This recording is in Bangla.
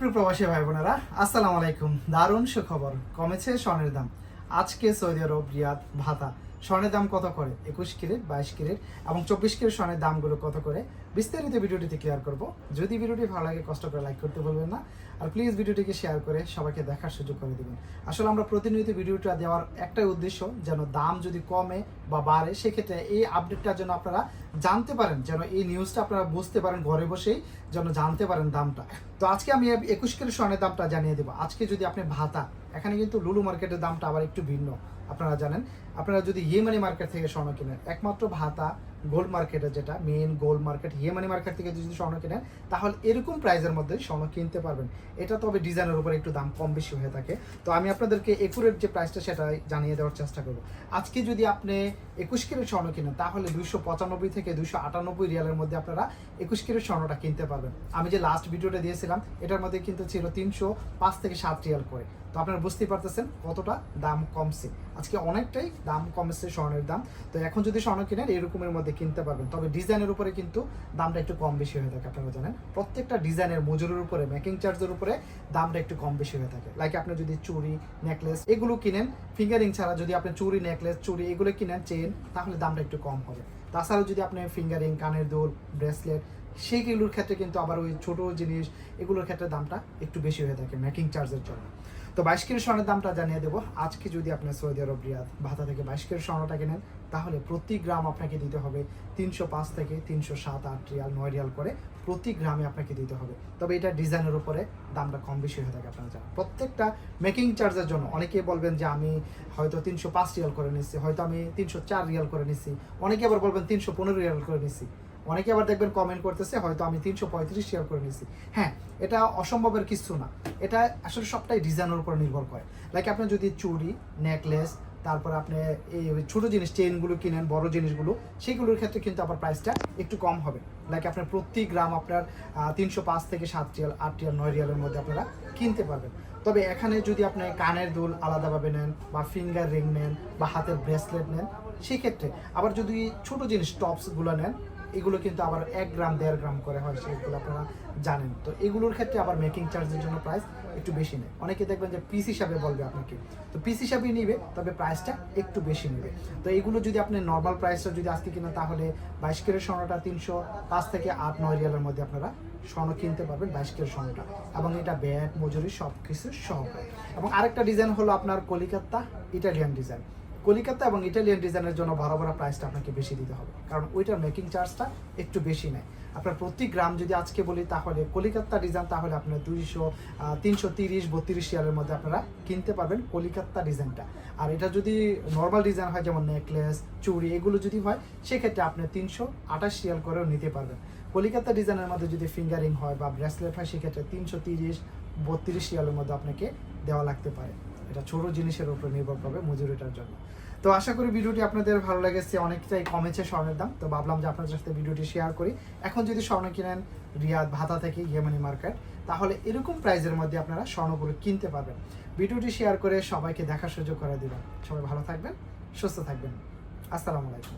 সুপ্রিয় প্রবাসী ভাই বোনেরা, আসসালামু আলাইকুম। দারুণ সুখবর, কমেছে স্বর্ণের দাম। আজকে সৌদি আরব, রিয়াদ, ভাতা। স্বর্ণের দাম কত করে? একুশ কিরেট, বাইশ কিরেট এবং চব্বিশ কিরেট স্বর্ণের দামগুলো কত করে? বিস্তারিত ভিডিওটিতে ক্লিয়ার করব। যদি ভিডিওটি ভালো লাগে, কষ্ট করে লাইক করতে বলবেন না। আর প্লিজ ভিডিওটিকে শেয়ার করে সবাইকে দেখার সুযোগ করে দেবেন। আসলে আমরা প্রতিনিয়ত ভিডিওটা দেওয়ার একটাই উদ্দেশ্য, যেন দাম যদি কমে বা বাড়ে, সেক্ষেত্রে এই আপডেটটার জন্য আপনারা জানতে পারেন, যেন এই নিউজটা আপনারা বুঝতে পারেন ঘরে বসেই, যেন জানতে পারেন দামটা। তো আজকে আমি একুশ কিলো স্বর্ণের দামটা জানিয়ে দেবো। আজকে যদি আপনি ভাতা, এখানে কিন্তু লুলু মার্কেটের দামটা আবার একটু ভিন্ন। আপনারা জানেন। আপনারা যদি ইয়েমানি মার্কেট থেকে স্বর্ণ কিনেন, একমাত্র ভাতা গোল্ড মার্কেটে যেটা মেন গোল্ড মার্কেট ইয়েমানি মার্কেট থেকে যদি স্বর্ণ কিনেন, তাহলে এরকম প্রাইসের মধ্যে স্বর্ণ কিনতে পারবেন। এটা তবে ডিজাইনের উপরে একটু দাম কম বেশি হয়ে থাকে। তো আমি আপনাদেরকে একুরেট যে প্রাইসটা সেটা জানিয়ে দেওয়ার চেষ্টা করব। আজকে যদি আপনি একুশ কিলো স্বর্ণ কিনেন, তাহলে দুইশো পঁচানব্বই থেকে দুইশো আটানব্বই রিয়ালের মধ্যে আপনারা একুশ কিলো স্বর্ণটা কিনতে পারবেন। আমি যে লাস্ট ভিডিওটা দিয়েছিলাম, এটার মধ্যে কিন্তু ছিল তিনশো পাঁচ থেকে সাত রিয়াল করে। তো আপনারা বুঝতেই পারতেছেন কতটা দাম কমছে। আজকে অনেকটাই দাম কমেছে স্বর্ণের দাম। তো এখন যদি স্বর্ণ কিনেন এরকমের মধ্যে কিনতে পারবেন। তবে ডিজাইনের উপরে কিন্তু দামটা একটু কম বেশি হয়ে থাকে, আপনারা জানেন। প্রত্যেকটা ডিজাইনের মজুরির উপরে মেকিং চার্জের উপরে দামটা একটু কম বেশি হয়ে থাকে। লাইক আপনি যদি চুড়ি নেকলেস এগুলো কিনেন ফিঙ্গারিং ছাড়া যদি আপনি চুড়ি নেকলেস চুড়ি এগুলো কিনেন চেন তাহলে দামটা একটু কম হবে। তাছাড়াও যদি আপনি ফিঙ্গারিং কানের দুল ব্রেসলেট সেইগুলোর ক্ষেত্রে কিন্তু আবার ওই ছোট জিনিস, এগুলোর ক্ষেত্রে দামটা একটু বেশি হয়ে থাকে মেকিং চার্জের জন্য। তো বাইশ কিলো স্বর্ণের দামটা জানিয়ে দেবো। আজকে যদি আপনি সৌদি আরব, রিয়াদ ভাতা থেকে বাইশ কিলো স্বর্ণটা কেনেন, তাহলে প্রতি গ্রাম আপনাকে দিতে হবে তিনশো পাঁচ থেকে তিনশো সাত আট রিয়াল, নয় রিয়াল করে প্রতি গ্রামে আপনাকে দিতে হবে। তবে এটা ডিজাইনের উপরে দামটা কম বেশি হয়ে থাকে আপনারা জানেন। প্রত্যেকটা মেকিং চার্জের জন্য অনেকেই বলবেন যে আমি হয়তো তিনশো পাঁচ রিয়াল করে নিচ্ছি, হয়তো আমি তিনশো চার রিয়াল করে নিচ্ছি, অনেকে আবার বলবেন তিনশো পনেরো রিয়াল করে নিচ্ছি। অনেকে আবার দেখবেন কমেন্ট করতেছে, হয়তো আমি তিনশো পঁয়ত্রিশ শেয়ার করে নিয়েছি। হ্যাঁ এটা অসম্ভবের কিছু না। এটা আসলে সবটাই ডিজাইনের উপর নির্ভর করে। লাইক আপনি যদি চুড়ি নেকলেস তারপর আপনি এই ছোট জিনিস চেনগুলো কিনেন, বড় জিনিসগুলো, সেগুলোর ক্ষেত্রে কিন্তু আবার প্রাইসটা একটু কম হবে। লাইক আপনার প্রতি গ্রাম আপনার তিনশো পাঁচ থেকে সাত রিয়াল, আট রিয়াল, নয় রিয়ালের মধ্যে আপনারা কিনতে পারবেন। তবে এখানে যদি আপনি কানের দুল আলাদাভাবে নেন বা ফিঙ্গার রিং নেন বা হাতের ব্রেসলেট নেন, সেক্ষেত্রে আবার যদি ছোট জিনিস টপসগুলো নেন এগুলো কিন্তু আবার এক গ্রাম, দেড় গ্রাম করে হয় সেগুলো আপনারা জানেন। তো এগুলোর ক্ষেত্রে আবার মেকিং চার্জের জন্য প্রাইস একটু বেশি নেয়। অনেকে দেখবেন যে পিস হিসাবে বলবে আপনাকে। তো পিস হিসাবেই নিবে, তবে প্রাইসটা একটু বেশি নেবে। তো এগুলো যদি আপনি নর্মাল প্রাইসটা যদি আজকে কিনেন, তাহলে বাইশ কেরের স্বর্ণটা তিনশো, পাঁচ থেকে আট, নয় রিয়ালের মধ্যে আপনারা স্বর্ণ কিনতে পারবেন বাইশ কেরের স্বর্ণটা। এবং এটা ব্যাট মজুরি সব কিছু সহ এবং আরেকটা ডিজাইন হলো আপনার কলিকাতা ইটালিয়ান ডিজাইন কলিকাতা এবং ইটালিয়ান ডিজাইনের জন্য বড় প্রাইসটা আপনাকে বেশি দিতে হবে। কারণ ওইটার মেকিং চার্জটা একটু বেশি নেয়। আপনার প্রতি গ্রাম যদি আজকে বলি, তাহলে কলিকাতা ডিজাইন তাহলে আপনার দুইশো তিনশো তিরিশ, বত্রিশ রিয়ালের মধ্যে আপনারা কিনতে পারবেন কলিকাতা ডিজাইনটা আর এটা যদি নর্মাল ডিজাইন হয়, যেমন নেকলেস চুড়ি, এগুলো যদি হয়, সেক্ষেত্রে আপনি তিনশো আঠাশ রিয়াল করেও নিতে পারবেন। কলিকাতা ডিজাইনের মধ্যে যদি ফিঙ্গারিং হয় বা ব্রেসলেট হয়, সেক্ষেত্রে তিনশো তিরিশ, বত্রিশ রিয়ালের মধ্যে আপনাকে দেওয়া লাগতে পারে। এটা ছোট জিনিসের উপর নির্ভর করবে মজুরিটার জন্য। তো আশা করি ভিডিওটি আপনাদের ভালো লেগেছে অনেকটাই কমেছে স্বর্ণের দাম। তো ভাবলাম যে আপনাদের সাথে ভিডিওটি শেয়ার করি। এখন যদি স্বর্ণ কিনেন রিয়াদ, ভাতা থেকে ইয়েমানি মার্কেট তাহলে এরকম প্রাইজের মধ্যে আপনারা স্বর্ণগুলো কিনতে পারবেন। ভিডিওটি শেয়ার করে সবাইকে দেখার সুযোগ করে দিবেন। সবাই ভালো থাকবেন, সুস্থ থাকবেন। আসসালামু আলাইকুম।